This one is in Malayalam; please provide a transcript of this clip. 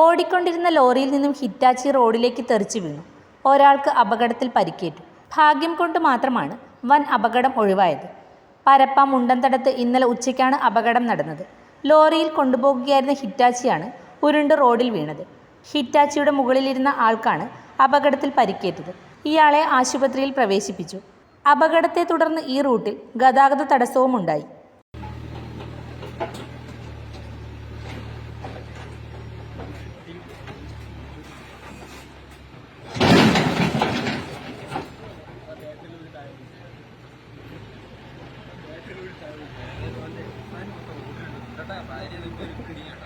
ഓടിക്കൊണ്ടിരുന്ന ലോറിയിൽ നിന്നും ഹിറ്റാച്ചി റോഡിലേക്ക് തെറിച്ചു വീണു. ഒരാൾക്ക് അപകടത്തിൽ പരിക്കേറ്റു. ഭാഗ്യം കൊണ്ട് മാത്രമാണ് വൻ അപകടം ഒഴിവായത്. പരപ്പ മുണ്ടൻതടത്ത് ഇന്നലെ ഉച്ചയ്ക്കാണ് അപകടം നടന്നത്. ലോറിയിൽ കൊണ്ടുപോകുകയായിരുന്ന ഹിറ്റാച്ചിയാണ് ഉരുണ്ട് റോഡിൽ വീണത്. ഹിറ്റാച്ചിയുടെ മുകളിലിരുന്ന ആൾക്കാണ് അപകടത്തിൽ പരിക്കേറ്റത്. ഇയാളെ ആശുപത്രിയിൽ പ്രവേശിപ്പിച്ചു. അപകടത്തെ തുടർന്ന് ഈ റൂട്ടിൽ ഗതാഗത തടസ്സവും ഉണ്ടായി ഇതെനിക്ക്